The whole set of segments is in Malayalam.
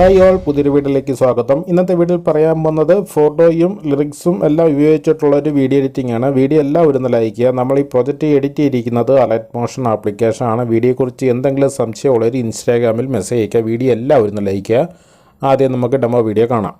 ഹായ് ഓൾ പുതിയൊരു വീട്ടിലേക്ക് സ്വാഗതം. ഇന്നത്തെ വീഡിയോയിൽ പറയാൻ പോകുന്നത് ഫോട്ടോയും ലിറിക്സും എല്ലാം ഉപയോഗിച്ചിട്ടുള്ള ഒരു വീഡിയോ എഡിറ്റിംഗ് ആണ്. വീഡിയോ എല്ലാം ഒരു ലൈക്ക് നമ്മൾ ഈ പ്രൊജക്റ്റ് എഡിറ്റ് ചെയ്തിരിക്കുന്നത് അലൈറ്റ് മോഷൻ ആപ്ലിക്കേഷൻ ആണ്. വീഡിയോയെക്കുറിച്ച് എന്തെങ്കിലും സംശയമുള്ളവർ ഇൻസ്റ്റാഗ്രാമിൽ മെസ്സേജ് അയക്കുക വീഡിയോ എല്ലാം ഒരു നിലയിക്കുക ആദ്യം നമുക്ക് ഡെമോ വീഡിയോ കാണാം.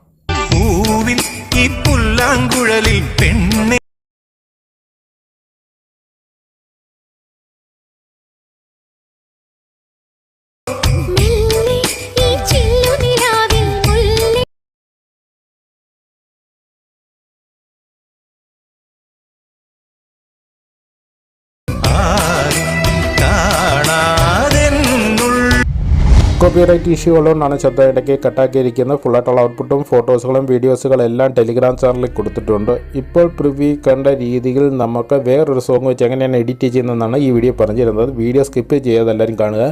കോപ്പിറൈറ്റ് ഇഷ്യൂ ഉള്ളതുകൊണ്ടാണ് ശബ്ദം ഇടയ്ക്ക് കട്ടാക്കിയിരിക്കുന്നത് ഫുള്ളായിട്ടുള്ള ഔട്ട്പുട്ടും ഫോട്ടോസുകളും വീഡിയോസുകളും എല്ലാം ടെലിഗ്രാം ചാനലിൽ കൊടുത്തിട്ടുണ്ട്. ഇപ്പോൾ പ്രിവ്യൂ കണ്ട രീതിയിൽ നമുക്ക് വേറൊരു സോങ് വെച്ച് എങ്ങനെയാണ് എഡിറ്റ് ചെയ്യുന്നതെന്നാണ് ഈ വീഡിയോ പറഞ്ഞിരുന്നത്. വീഡിയോ സ്കിപ്പ് ചെയ്യാതെ എല്ലാവരും കാണുക.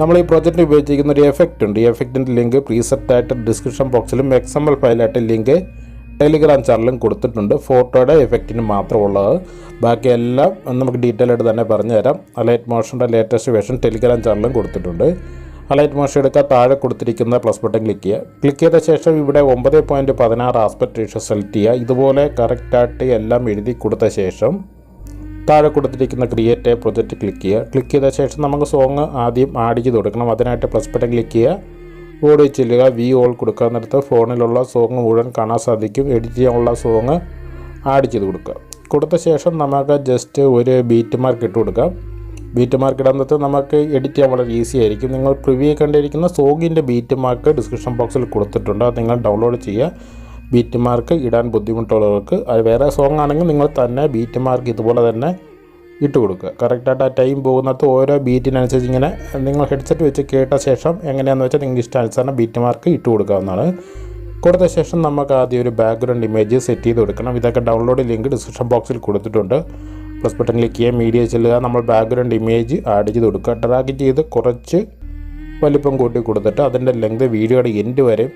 നമ്മൾ ഈ പ്രോജക്റ്റ് ഉപയോഗിച്ചിരിക്കുന്ന ഒരു എഫക്റ്റ് ഉണ്ട്. ഈ എഫക്റ്റിന്റെ ലിങ്ക് പ്രീസെപ്റ്റായിട്ട് ഡിസ്ക്രിപ്ഷൻ ബോക്സിലും എക്സ് എം എൽ ഫയലായിട്ട് ലിങ്ക് ടെലിഗ്രാം ചാനലും കൊടുത്തിട്ടുണ്ട്. ഫോട്ടോയുടെ എഫക്റ്റിന് മാത്രമുള്ളത് ബാക്കിയെല്ലാം നമുക്ക് ഡീറ്റെയിൽ ആയിട്ട് തന്നെ പറഞ്ഞുതരാം. തരാം ലൈറ്റ് മോഷന്റെ ലേറ്റസ്റ്റ് വേർഷൻ ടെലിഗ്രാം ചാനലും കൊടുത്തിട്ടുണ്ട്. അലൈറ്റ് മോഷൻ എടുക്കുക താഴെ കൊടുത്തിരിക്കുന്ന പ്ലസ് ബട്ടൺ ക്ലിക്ക് ചെയ്യുക. ക്ലിക്ക് ചെയ്ത ശേഷം ഇവിടെ ഒമ്പത് പോയിന്റ് പതിനാറ് ആസ്പെക്ട് റേഷ്യോ സെലക്ട് ചെയ്യുക. ഇതുപോലെ കറക്റ്റായിട്ട് എല്ലാം എഴുതി കൊടുത്ത ശേഷം താഴെ കൊടുത്തിരിക്കുന്ന ക്രിയേറ്റ് എ പ്രൊജക്റ്റ് ക്ലിക്ക് ചെയ്യുക. ക്ലിക്ക് ചെയ്ത ശേഷം നമുക്ക് സോങ് ആദ്യം ആഡ് ചെയ്ത് കൊടുക്കണം. അതിനായിട്ട് പ്ലസ് ബട്ടൺ ക്ലിക്ക് ചെയ്യുക. ഓടി ചെല്ലുക. വി ഓൾ കൊടുക്കുക. എന്നിടത്ത് ഫോണിലുള്ള സോങ് മുഴുവൻ കാണാൻ സാധിക്കും. എഡിറ്റ് ചെയ്യാനുള്ള സോങ് ആഡ് ചെയ്ത് കൊടുക്കുക. കൊടുത്ത ശേഷം നമുക്ക് ജസ്റ്റ് ഒരു ബീറ്റ് മാർക്ക് ഇട്ട് കൊടുക്കാം. ബീറ്റ് മാർക്ക് ഇടുന്നത് നമുക്ക് എഡിറ്റ് ചെയ്യാൻ വളരെ ഈസി ആയിരിക്കും. നിങ്ങൾ പ്രിവ്യൂ കണ്ടിരിക്കുന്ന സോഗിന്റെ ബീറ്റ് മാർക്ക് ഡിസ്ക്രിപ്ഷൻ ബോക്സിൽ കൊടുത്തിട്ടുണ്ട്. അത് നിങ്ങൾ ഡൗൺലോഡ് ചെയ്യുക. ബീറ്റ് മാർക്ക് ഇടാൻ ബുദ്ധിമുട്ടുള്ളവർക്ക് അത് വേറെ സോങ് ആണെങ്കിൽ നിങ്ങൾ തന്നെ ബീറ്റ് മാർക്ക് ഇതുപോലെ തന്നെ ഇട്ട് കൊടുക്കുക. കറക്റ്റായിട്ട് ആ ടൈം പോകുന്നത് ഓരോ ബീറ്റിനനുസരിച്ച് ഇങ്ങനെ നിങ്ങൾ ഹെഡ്സെറ്റ് വെച്ച് കേട്ട ശേഷം എങ്ങനെയാണെന്ന് വെച്ചാൽ നിങ്ങൾക്ക് ഇഷ്ടാനുസരണം ബീറ്റ് മാർക്ക് ഇട്ട് കൊടുക്കാവുന്നതാണ്. കൊടുത്ത ശേഷം നമുക്ക് ആദ്യം ഒരു ബാക്ക്ഗ്രൗണ്ട് ഇമേജ് സെറ്റ് ചെയ്ത് കൊടുക്കണം. ഇതൊക്കെ ഡൗൺലോഡ് ലിങ്ക് ഡിസ്ക്രിപ്ഷൻ ബോക്സിൽ കൊടുത്തിട്ടുണ്ട്. പ്ലസ് ചെയ്യുക മീഡിയ ചെല്ലുക നമ്മൾ ബാക്ക്ഗ്രൗണ്ട് ഇമേജ് ആഡ് ചെയ്ത് കൊടുക്കുക. ഡ്രാഗ് ചെയ്ത് കുറച്ച് വലിപ്പം കൂട്ടി കൊടുത്തിട്ട് അതിന്റെ ലെങ്ത് വീഡിയോയുടെ എൻഡ് വരെ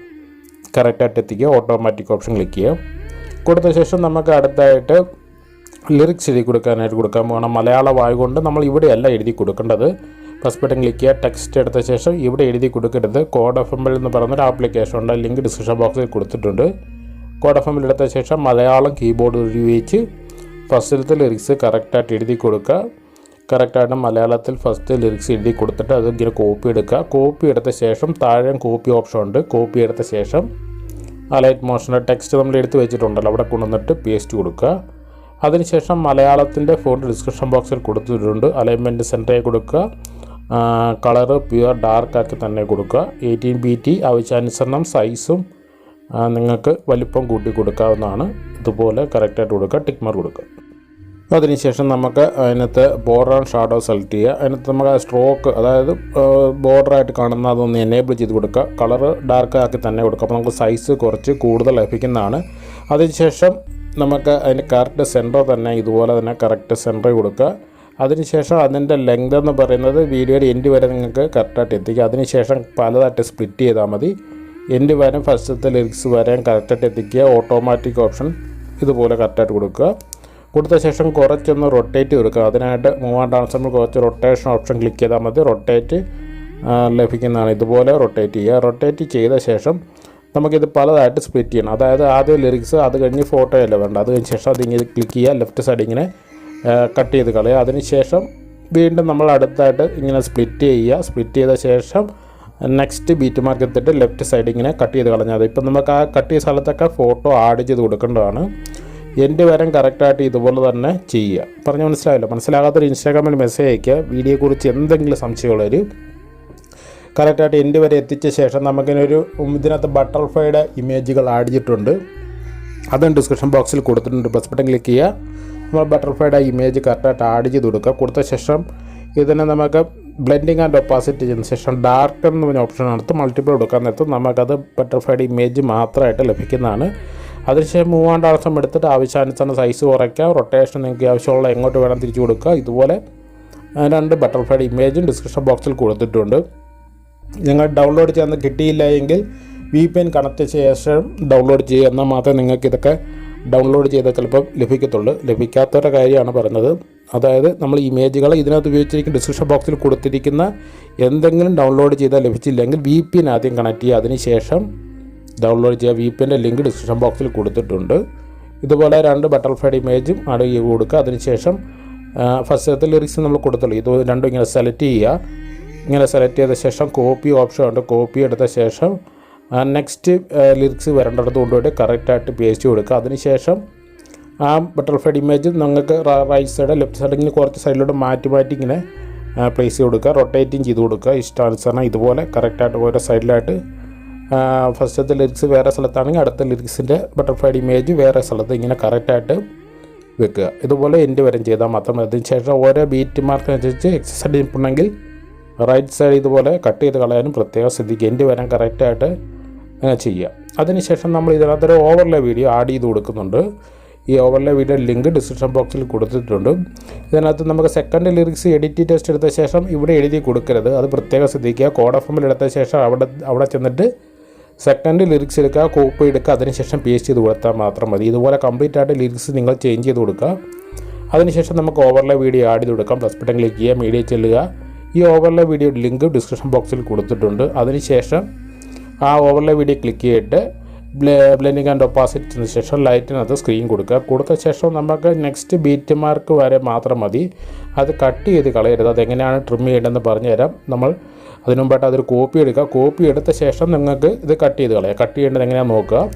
കറക്റ്റായിട്ട് എത്തിക്കുക. ഓട്ടോമാറ്റിക് ഓപ്ഷൻ ക്ലിക്ക് ചെയ്യുക. കൊടുത്ത ശേഷം നമുക്ക് അടുത്തായിട്ട് ലിറിക്സ് എഴുതി കൊടുക്കാനായിട്ട് കൊടുക്കാൻ പോകണം മലയാള വായുകൊണ്ട് നമ്മൾ ഇവിടെയല്ല എഴുതി കൊടുക്കേണ്ടത്. പ്ലസ് ബട്ടൺ ക്ലിക്ക് ചെയ്യുക. ടെക്സ്റ്റ് എടുത്ത ശേഷം ഇവിടെ എഴുതി കൊടുക്കരുത്. കോഡ് എഫ് എമ്മിൽ എന്ന് പറയുന്നൊരു ആപ്ലിക്കേഷൻ ഉണ്ട്. ലിങ്ക് ഡിസ്ക്രിപ്ഷൻ ബോക്സിൽ കൊടുത്തിട്ടുണ്ട്. കോഡ് എഫ് എമ്മിൽ എടുത്ത ശേഷം മലയാളം കീബോർഡ് ഉപയോഗിച്ച് ഫസ്റ്റിലത്തെ ലിറിക്സ് കറക്റ്റായിട്ട് എഴുതി കൊടുക്കുക കറക്റ്റായിട്ട് മലയാളത്തിൽ ഫസ്റ്റ് ലിറിക്സ് എഴുതി കൊടുത്തിട്ട് അത് ഇങ്ങനെ കോപ്പി എടുക്കുക കോപ്പി എടുത്ത ശേഷം താഴെ കോപ്പി ഓപ്ഷൻ ഉണ്ട്. കോപ്പി എടുത്ത ശേഷം ആ ലൈറ്റ് മോഷന്റെ ടെക്സ്റ്റ് നമ്മൾ എടുത്ത് വെച്ചിട്ടുണ്ടല്ലോ. അവിടെ കൊണ്ടുവന്നിട്ട് പേസ്റ്റ് കൊടുക്കുക അതിനുശേഷം മലയാളത്തിന്റെ ഫോൺ ഡിസ്ക്രിപ്ഷൻ ബോക്സിൽ കൊടുത്തിട്ടുണ്ട്. അലൈൻമെന്റ് സെന്ററായി കൊടുക്കുക കളറ് പ്യുവർ ഡാർക്ക് ആക്കി തന്നെ കൊടുക്കുക എയ്റ്റീൻ ബി ടി ആവശ്യാനുസരണം സൈസും നിങ്ങൾക്ക് വലിപ്പം കൂട്ടി കൊടുക്കാവുന്നതാണ്. ഇതുപോലെ കറക്റ്റായിട്ട് കൊടുക്കുക ടിക്ക് മാർക്ക് കൊടുക്കുക. അതിനുശേഷം നമുക്ക് അതിനകത്ത് ബോർഡർ ആൻഡ് ഷാഡോ സെലക്ട് ചെയ്യുക. അതിനകത്ത് നമുക്ക് സ്ട്രോക്ക് അതായത് ബോർഡറായിട്ട് കാണുന്ന അതൊന്ന് എനേബിൾ ചെയ്ത് കൊടുക്കുക. കളർ ഡാർക്ക് ആക്കി തന്നെ കൊടുക്കുക. അപ്പോൾ നമുക്ക് സൈസ് കുറച്ച് കൂടുതൽ ലഭിക്കുന്നതാണ്. അതിനുശേഷം നമുക്ക് അതിന് കറക്റ്റ് സെന്റർ തന്നെ ഇതുപോലെ തന്നെ കറക്റ്റ് സെന്റർ കൊടുക്കുക. അതിനുശേഷം അതിന്റെ ലെങ്ത് എന്ന് പറയുന്നത് വീഡിയോയുടെ എൻഡ് വരെ നിങ്ങൾക്ക് കറക്റ്റായിട്ട് എത്തിക്കുക അതിനുശേഷം പലതായിട്ട് സ്പ്ലിറ്റ് ചെയ്താൽ മതി. എൻഡ് വരും ഫസ്റ്റത്തെ ലിറിക്സ് വരെയും കറക്റ്റായിട്ട് എത്തിക്കുക. ഓട്ടോമാറ്റിക് ഓപ്ഷൻ ഇതുപോലെ കറക്റ്റായിട്ട് കൊടുക്കുക. കൊടുത്ത ശേഷം കുറച്ചൊന്ന് റൊട്ടേറ്റ് കൊടുക്കുക. അതിനായിട്ട് മൂവാൻ ട്രാൻസ്ഫോമർ കുറച്ച് റൊട്ടേഷൻ ഓപ്ഷൻ ക്ലിക്ക് ചെയ്താൽ മതി. റൊട്ടേറ്റ് ലഭിക്കുന്നതാണ്. ഇതുപോലെ റൊട്ടേറ്റ് ചെയ്യുക. റൊട്ടേറ്റ് ചെയ്ത ശേഷം നമുക്കിത് പലതായിട്ട് സ്പ്ലിറ്റ് ചെയ്യണം. അതായത് ആദ്യം ലിറിക്സ് അത് കഴിഞ്ഞ് ഫോട്ടോ അല്ല വേണ്ട അത് കഴിഞ്ഞ ശേഷം അതിങ്ങനെ ക്ലിക്ക് ചെയ്യുക. ലെഫ്റ്റ് സൈഡ് ഇങ്ങനെ കട്ട് ചെയ്ത് കളയുക. അതിന് ശേഷം വീണ്ടും നമ്മൾ അടുത്തായിട്ട് ഇങ്ങനെ സ്പ്ലിറ്റ് ചെയ്യുക. സ്പ്ലിറ്റ് ചെയ്ത ശേഷം നെക്സ്റ്റ് ബീറ്റ് മാർക്ക് എടുത്തിട്ട് ലെഫ്റ്റ് സൈഡ് ഇങ്ങനെ കട്ട് ചെയ്ത് കളഞ്ഞാൽ ഇപ്പം നമുക്ക് ആ കട്ട് ചെയ്ത സ്ഥലത്തൊക്കെ ഫോട്ടോ ആഡ് ചെയ്ത് കൊടുക്കേണ്ടതാണ്. എന്റെ വരം കറക്റ്റായിട്ട് ഇതുപോലെ തന്നെ ചെയ്യുക. പറഞ്ഞ് മനസ്സിലായല്ലോ? മനസ്സിലാകാത്തൊരു ഇൻസ്റ്റാഗ്രാമിൽ മെസ്സേജ് അയക്കുക വീഡിയോയെക്കുറിച്ച് എന്തെങ്കിലും സംശയമുള്ളവർ കറക്റ്റായിട്ട് എന്റെ വരെ എത്തിച്ച ശേഷം നമുക്കിനൊരു ഇതിനകത്ത് ബട്ടർഫ്ലൈയുടെ ഇമേജുകൾ ആഡ് ചെയ്തിട്ടുണ്ട്. അതും ഡിസ്ക്രിപ്ഷൻ ബോക്സിൽ കൊടുത്തിട്ടുണ്ട്. പ്ലസ് ബട്ടൺ ക്ലിക്ക് ചെയ്യുക. നമ്മൾ ബട്ടർഫ്ലൈയുടെ ഇമേജ് കറക്റ്റായിട്ട് ആഡ് ചെയ്ത് കൊടുക്കുക. കൊടുത്ത ശേഷം ഇതിനെ നമുക്ക് ബ്ലെൻഡിങ് ആൻഡ് ഒപ്പാസിറ്റി ചെയ്യുന്ന ശേഷം ഡാർക്ക് എന്ന് പറഞ്ഞ ഓപ്ഷൻ എടുത്ത് മൾട്ടിപ്പിൾ കൊടുക്കാൻ നേരത്ത് നമുക്കത് ബട്ടർഫ്ലൈഡ് ഇമേജ് മാത്രമായിട്ട് ലഭിക്കുന്നതാണ്. അതിനുശേഷം മൂവാണ്ട് അർത്ഥം എടുത്തിട്ട് ആവശ്യാനുസരണം സൈസ് കുറയ്ക്കുക റൊട്ടേഷൻ നിങ്ങൾക്ക് ആവശ്യമുള്ള എങ്ങോട്ട് വേണം തിരിച്ചു കൊടുക്കുക. ഇതുപോലെ രണ്ട് ബട്ടർഫ്ലൈഡ് ഇമേജും ഡിസ്ക്രിപ്ഷൻ ബോക്സിൽ കൊടുത്തിട്ടുണ്ട്. നിങ്ങൾ ഡൗൺലോഡ് ചെയ്യാൻ കിട്ടിയില്ല എങ്കിൽ വി പി എൻ കണക്ട് ചെയ്ത ശേഷം ഡൗൺലോഡ് ചെയ്യുക. എന്നാൽ മാത്രമേ നിങ്ങൾക്ക് ഇതൊക്കെ ഡൗൺലോഡ് ചെയ്താൽ ചിലപ്പോൾ ലഭിക്കത്തുള്ളൂ. ലഭിക്കാത്തവരുടെ കാര്യമാണ് പറഞ്ഞത് അതായത് നമ്മൾ ഇമേജുകൾ ഇതിനകത്ത് ഉപയോഗിച്ചിരിക്കുന്ന ഡിസ്ക്രിപ്ഷൻ ബോക്സിൽ കൊടുത്തിരിക്കുന്ന എന്തെങ്കിലും ഡൗൺലോഡ് ചെയ്താൽ ലഭിച്ചില്ലെങ്കിൽ വി പി എൻ ആദ്യം കണക്ട് ചെയ്യുക. അതിനുശേഷം ഡൗൺലോഡ് ചെയ്യുക. വി പി എന്റെ ലിങ്ക് ഡിസ്ക്രിപ്ഷൻ ബോക്സിൽ കൊടുത്തിട്ടുണ്ട്. ഇതുപോലെ രണ്ട് ബട്ടർഫ്ലൈഡ് ഇമേജും ആഡ് ചെയ്ത് കൊടുക്കുക. അതിനുശേഷം ഫസ്റ്റത്തെ ലിറിക്സ് നമ്മൾ കൊടുത്തുള്ളൂ. ഇത് രണ്ടും ഇങ്ങനെ സെലക്ട് ചെയ്യുക. ഇങ്ങനെ സെലക്ട് ചെയ്ത ശേഷം കോപ്പി ഓപ്ഷൻ ഉണ്ട്. കോപ്പി എടുത്ത ശേഷം നെക്സ്റ്റ് ലിറിക്സ് വരേണ്ടടത്ത് കൊണ്ടുപോയിട്ട് കറക്റ്റായിട്ട് പേസ്റ്റ് കൊടുക്കുക. അതിനുശേഷം ആ ബട്ടർഫ്ലൈ ഇമേജ് നിങ്ങൾക്ക് റൈറ്റ് സൈഡ് ലെഫ്റ്റ് സൈഡ് ഇങ്ങനെ കുറച്ച് സൈഡിലോട്ട് മാറ്റി മാറ്റി ഇങ്ങനെ പ്ലേസ് ചെയ്ത് കൊടുക്കുക. റൊട്ടേറ്റിംഗ് ചെയ്ത് കൊടുക്കുക. ഇഷ്ടാനുസരണം ഇതുപോലെ കറക്റ്റായിട്ട് ഓരോ സൈഡിലായിട്ട് ഫസ്റ്റത്തെ ലിറിക്സ് വേറെ സ്ഥലത്താണെങ്കിൽ അടുത്ത ലിറിക്സിന്റെ ബട്ടർഫ്ലൈ ഇമേജ് വേറെ സ്ഥലത്ത് ഇങ്ങനെ കറക്റ്റായിട്ട് വെക്കുക. ഇതുപോലെ എന്റെ വരെ ചെയ്താൽ മാത്രം മതി. അതിന് ശേഷം ഓരോ ബീറ്റ് മാർക്കിനനുസരിച്ച് എക്സസൈസ് ഇട്ടുണ്ടെങ്കിൽ റൈറ്റ് സൈഡ് ഇതുപോലെ കട്ട് ചെയ്ത് കളയാനും പ്രത്യേകം ശ്രദ്ധിക്കുക. എന്റെ വരാൻ കറക്റ്റായിട്ട് ചെയ്യുക അതിനുശേഷം നമ്മൾ ഇതിനകത്തൊരു ഓവർലേ വീഡിയോ ആഡ് ചെയ്ത് കൊടുക്കുന്നുണ്ട്. ഈ ഓവർലേ വീഡിയോ ലിങ്ക് ഡിസ്ക്രിപ്ഷൻ ബോക്സിൽ കൊടുത്തിട്ടുണ്ട്. ഇതിനകത്ത് നമുക്ക് സെക്കൻഡ് ലിറിക്സ് എഡിറ്റ് ടെസ്റ്റ് എടുത്ത ശേഷം ഇവിടെ എഴുതി കൊടുക്കരുത്. അത് പ്രത്യേകം ശ്രദ്ധിക്കുക. കോഡ് എഫ് എടുത്ത ശേഷം അവിടെ അവിടെ ചെന്നിട്ട് സെക്കൻഡ് ലിറിക്സ് എടുക്കുക കോപ്പി എടുക്കുക അതിനുശേഷം പേസ്റ്റ് ചെയ്ത് കൊടുത്താൽ മാത്രം മതി. ഇതുപോലെ കംപ്ലീറ്റ് ആയിട്ട് ലിറിക്സ് നിങ്ങൾ ചേഞ്ച് ചെയ്ത് കൊടുക്കുക. അതിനുശേഷം നമുക്ക് ഓവർലേ വീഡിയോ ആഡ് ചെയ്ത് കൊടുക്കാം. പ്ലസ് ബട്ടൺ ക്ലിക്ക് ചെയ്യുക മീഡിയ ചെല്ലുക. ഈ ഓവർലേ വീഡിയോ ലിങ്ക് ഡിസ്ക്രിപ്ഷൻ ബോക്സിൽ കൊടുത്തിട്ടുണ്ട്. അതിനുശേഷം ആ ഓവർലേ വീഡിയോ ക്ലിക്ക് ചെയ്തിട്ട് ബ്ലെൻഡിങ് ആൻഡ് ഒപ്പാസിറ്റിന് ശേഷം ലൈറ്റിനകത്ത് സ്ക്രീൻ കൊടുക്കുക. കൊടുത്ത ശേഷം നമുക്ക് നെക്സ്റ്റ് ബീറ്റ് മാർക്ക് വരെ മാത്രം മതി. അത് കട്ട് ചെയ്ത് കളയരുത്. അതെങ്ങനെയാണ് ട്രിം ചെയ്യേണ്ടതെന്ന് പറഞ്ഞു തരാം. നമ്മൾ അതിനു മുമ്പായിട്ട് അതൊരു കോപ്പി എടുക്കുക. കോപ്പി എടുത്ത ശേഷം നിങ്ങൾക്ക് ഇത് കട്ട് ചെയ്ത് കളയാം. കട്ട് ചെയ്യേണ്ടത് എങ്ങനെയാണെന്ന് നോക്കുക.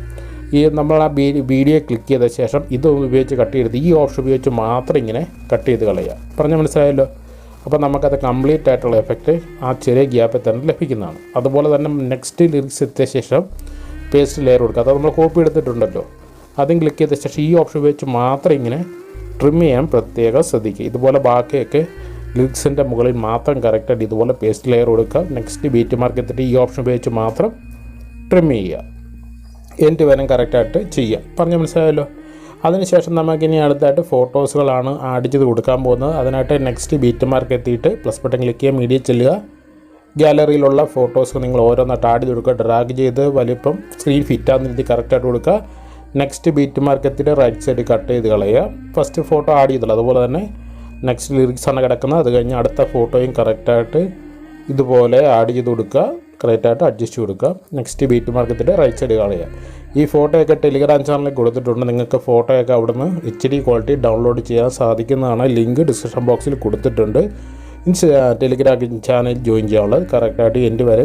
ഈ നമ്മൾ ആ വീഡിയോ ക്ലിക്ക് ചെയ്ത ശേഷം ഇത് ഉപയോഗിച്ച് കട്ട് ചെയ്ത് ഈ ഓപ്ഷൻ ഉപയോഗിച്ച് മാത്രം ഇങ്ങനെ കട്ട് ചെയ്ത് കളയുക. പറഞ്ഞാൽ മനസ്സിലായല്ലോ? അപ്പോൾ നമുക്കത് കംപ്ലീറ്റ് ആയിട്ടുള്ള എഫക്റ്റ് ആ ചെറിയ ഗ്യാപ്പിൽ തന്നെ ലഭിക്കുന്നതാണ്. അതുപോലെ തന്നെ നെക്സ്റ്റ് ലിറിക്സ് എത്തിയ ശേഷം പേസ്റ്റ് ലെയർ കൊടുക്കുക. അത് നമ്മൾ കോപ്പി എടുത്തിട്ടുണ്ടല്ലോ. അതും ക്ലിക്ക് ചെയ്ത ശേഷം ഈ ഓപ്ഷൻ ഉപയോഗിച്ച് മാത്രം ഇങ്ങനെ ട്രിം ചെയ്യാൻ പ്രത്യേകം ശ്രദ്ധിക്കുക. ഇതുപോലെ ബാക്കിയൊക്കെ ലിറിക്സിന്റെ മുകളിൽ മാത്രം കറക്റ്റായിട്ട് ഇതുപോലെ പേസ്റ്റ് ലെയർ കൊടുക്കുക. നെക്സ്റ്റ് ബീറ്റ് മാർക്ക് എത്തിയിട്ട് ഈ ഓപ്ഷൻ ഉപയോഗിച്ച് മാത്രം ട്രിം ചെയ്യുക. എന്റെ വരം കറക്റ്റായിട്ട് ചെയ്യുക പറഞ്ഞാൽ മനസ്സിലായല്ലോ? അതിനുശേഷം നമുക്കിനി അടുത്തായിട്ട് ഫോട്ടോസുകളാണ് ആഡ് ചെയ്ത് കൊടുക്കാൻ പോകുന്നത്. അതിനായിട്ട് നെക്സ്റ്റ് ബീറ്റ് മാർക്ക് എത്തിയിട്ട് പ്ലസ് ബട്ടൺ ക്ലിക്ക് ചെയ്യുക മീഡിയ ചെല്ലുക. ഗാലറിയിലുള്ള ഫോട്ടോസ് നിങ്ങൾ ഓരോന്നായിട്ട് ആഡ് ചെയ്ത് കൊടുക്കുക. ഡ്രാഗ് ചെയ്ത് വലിപ്പം സ്ക്രീൻ ഫിറ്റാകുന്ന രീതി കറക്റ്റായിട്ട് കൊടുക്കുക. നെക്സ്റ്റ് ബീറ്റ് മാർക്ക് എത്തിയിട്ട് റൈറ്റ് സൈഡ് കട്ട് ചെയ്ത് കളയുക. ഫസ്റ്റ് ഫോട്ടോ ആഡ് ചെയ്തുള്ളൂ അതുപോലെ തന്നെ നെക്സ്റ്റ് ലിറിക്സാണ് കിടക്കുന്നത്. അത് കഴിഞ്ഞ് അടുത്ത ഫോട്ടോയും കറക്റ്റായിട്ട് ഇതുപോലെ ആഡ് ചെയ്ത് കൊടുക്കുക. കറക്റ്റായിട്ട് അഡ്ജസ്റ്റ് കൊടുക്കുക. നെക്സ്റ്റ് ബീറ്റ് മാർക്കത്തിന്റെ റൈറ്റ് സൈഡ് കളയുക ഈ ഫോട്ടോയൊക്കെ ടെലിഗ്രാം ചാനലിൽ കൊടുത്തിട്ടുണ്ട്. നിങ്ങൾക്ക് ഫോട്ടോയൊക്കെ അവിടുന്ന് എച്ച് ഡി ക്വാളിറ്റി ഡൗൺലോഡ് ചെയ്യാൻ സാധിക്കുന്നതാണ്. ലിങ്ക് ഡിസ്ക്രിപ്ഷൻ ബോക്സിൽ കൊടുത്തിട്ടുണ്ട്. ടെലിഗ്രാം ചാനൽ ജോയിൻ ചെയ്യാനുള്ളത് കറക്റ്റായിട്ട് എന്റെ വരെ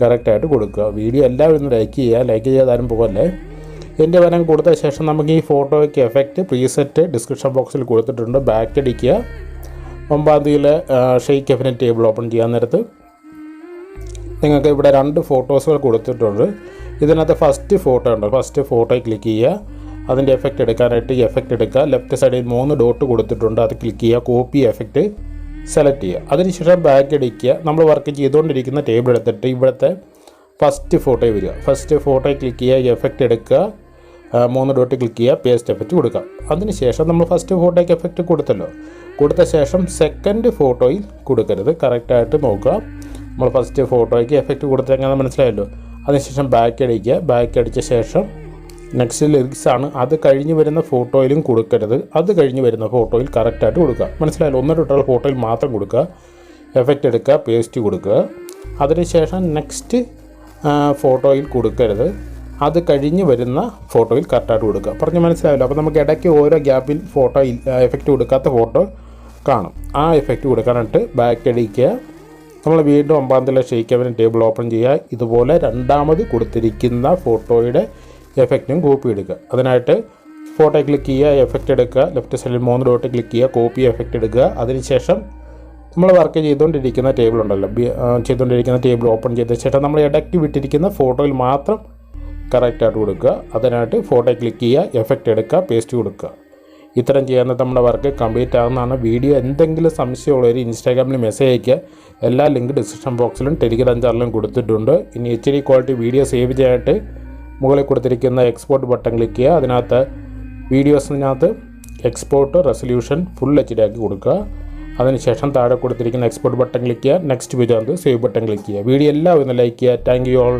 കറക്റ്റായിട്ട് കൊടുക്കുക. വീഡിയോ എല്ലാവരും ഒന്ന് ലൈക്ക് ചെയ്യുക. ലൈക്ക് ചെയ്താലും പോകല്ലേ എന്റെ വരം കൊടുത്ത ശേഷം നമുക്ക് ഈ ഫോട്ടോയ്ക്ക് എഫക്റ്റ് പ്രീസെറ്റ് ഡിസ്ക്രിപ്ഷൻ ബോക്സിൽ കൊടുത്തിട്ടുണ്ട്. ബാക്ക് അടിക്കുക. ഒമ്പതാം തീയതിയിലെ ഷെയ്ക്ക് എഫിനെ ടേബിൾ ഓപ്പൺ ചെയ്യാൻ നേരത്ത് നിങ്ങൾക്ക് ഇവിടെ രണ്ട് ഫോട്ടോസുകൾ കൊടുത്തിട്ടുണ്ട്. ഇതിനകത്ത് ഫസ്റ്റ് ഫോട്ടോ ഉണ്ട്. ഫസ്റ്റ് ഫോട്ടോയിൽ ക്ലിക്ക് ചെയ്യുക. അതിന്റെ എഫക്റ്റ് എടുക്കാനായിട്ട് എഫക്റ്റ് എടുക്കുക. ലെഫ്റ്റ് സൈഡിൽ മൂന്ന് ഡോട്ട് കൊടുത്തിട്ടുണ്ട്. അത് ക്ലിക്ക് ചെയ്യുക. കോപ്പി എഫക്റ്റ് സെലക്ട് ചെയ്യുക. അതിനുശേഷം ബാക്ക് അടിക്കുക നമ്മൾ വർക്ക് ചെയ്തുകൊണ്ടിരിക്കുന്ന ടേബിൾ എടുത്തിട്ട് ഇവിടുത്തെ ഫസ്റ്റ് ഫോട്ടോ വരിക. ഫസ്റ്റ് ഫോട്ടോയിൽ ക്ലിക്ക് ചെയ്യുക. എഫക്റ്റ് എടുക്കുക. മൂന്ന് ഡോട്ട് ക്ലിക്ക് ചെയ്യുക. പേസ്റ്റ് എഫക്റ്റ് കൊടുക്കുക. അതിനുശേഷം നമ്മൾ ഫസ്റ്റ് ഫോട്ടോയ്ക്ക് എഫക്റ്റ് കൊടുത്തല്ലോ. കൊടുത്ത ശേഷം സെക്കൻഡ് ഫോട്ടോയിൽ കൊടുക്കരുത്. കറക്റ്റായിട്ട് നോക്കുക. നമ്മൾ ഫസ്റ്റ് ഫോട്ടോയ്ക്ക് എഫക്റ്റ് കൊടുത്തെങ്ങനെ മനസ്സിലായല്ലോ? അതിനുശേഷം ബാക്ക് അടിക്കുക. ബാക്ക് അടിച്ച ശേഷം നെക്സ്റ്റ് ലിറിക്സ് ആണ്. അത് കഴിഞ്ഞ് വരുന്ന ഫോട്ടോയിലും കൊടുക്കരുത്. അത് കഴിഞ്ഞ് വരുന്ന ഫോട്ടോയിൽ കറക്റ്റായിട്ട് കൊടുക്കുക. മനസ്സിലായാലും ഒന്നര തൊട്ടുള്ള ഫോട്ടോയിൽ മാത്രം കൊടുക്കുക. എഫക്റ്റ് എടുക്കുക പേസ്റ്റ് കൊടുക്കുക. അതിനുശേഷം നെക്സ്റ്റ് ഫോട്ടോയിൽ കൊടുക്കരുത്. അത് കഴിഞ്ഞ് വരുന്ന ഫോട്ടോയിൽ കറക്റ്റായിട്ട് കൊടുക്കുക. പറഞ്ഞ് മനസ്സിലാവില്ല അപ്പോൾ നമുക്ക് ഇടയ്ക്ക് ഓരോ ഗ്യാപ്പിൽ ഫോട്ടോ എഫക്റ്റ് കൊടുക്കാത്ത ഫോട്ടോ കാണും. ആ എഫക്റ്റ് കൊടുക്കാനായിട്ട് ബാക്ക് അടിക്കുക. നമ്മൾ വീണ്ടും ഒമ്പതാം തീയതി അവൻ ടേബിൾ ഓപ്പൺ ചെയ്യുക. ഇതുപോലെ രണ്ടാമത് കൊടുത്തിരിക്കുന്ന ഫോട്ടോയുടെ എഫക്റ്റും കോപ്പി എടുക്കുക. അതിനായിട്ട് ഫോട്ടോ ക്ലിക്ക് ചെയ്യുക എഫക്റ്റ് എടുക്കുക ലെഫ്റ്റ് സൈഡിൽ മൂന്ന് ഡോട്ട് ക്ലിക്ക് ചെയ്യുക കോപ്പി എഫക്റ്റ് എടുക്കുക. അതിനുശേഷം നമ്മൾ വർക്ക് ചെയ്തുകൊണ്ടിരിക്കുന്ന ടേബിൾ ഉണ്ടല്ലോ. ചെയ്തുകൊണ്ടിരിക്കുന്ന ടേബിൾ ഓപ്പൺ ചെയ്ത ശേഷം നമ്മൾ ഇടയ്ക്ക് വിട്ടിരിക്കുന്ന ഫോട്ടോയിൽ മാത്രം കറക്റ്റായിട്ട് കൊടുക്കുക. അതിനായിട്ട് ഫോട്ടോ ക്ലിക്ക് ചെയ്യുക എഫക്റ്റ് എടുക്കുക പേസ്റ്റ് കൊടുക്കുക. ഇത്തരം ചെയ്യുന്ന നമ്മുടെ വർക്ക് കംപ്ലീറ്റ് ആകുന്നതാണ് വീഡിയോ എന്തെങ്കിലും സംശയമുള്ളവർ ഇൻസ്റ്റാഗ്രാമിൽ മെസ്സേജ് അയയ്ക്കുക. എല്ലാ ലിങ്ക് ഡിസ്ക്രിപ്ഷൻ ബോക്സിലും ടെലിഗ്രാം ചാനലിലും കൊടുത്തിട്ടുണ്ട്. ഇനി H D quality video save ചെയ്യാനായിട്ട് മുകളിൽ കൊടുത്തിരിക്കുന്ന എക്സ്പോർട്ട് ബട്ടൺ ക്ലിക്ക് ചെയ്യുക. അതിനകത്ത് വീഡിയോസിനകത്ത് export resolution full H D ആക്കി കൊടുക്കുക. അതിനുശേഷം താഴെ കൊടുത്തിരിക്കുന്ന എക്സ്പോർട്ട് ബട്ടൺ ക്ലിക്ക് ചെയ്യുക. Next video save button click ചെയ്യുക. വീഡിയോ എല്ലാവരും ലൈക്ക് ചെയ്യുക. Thank you all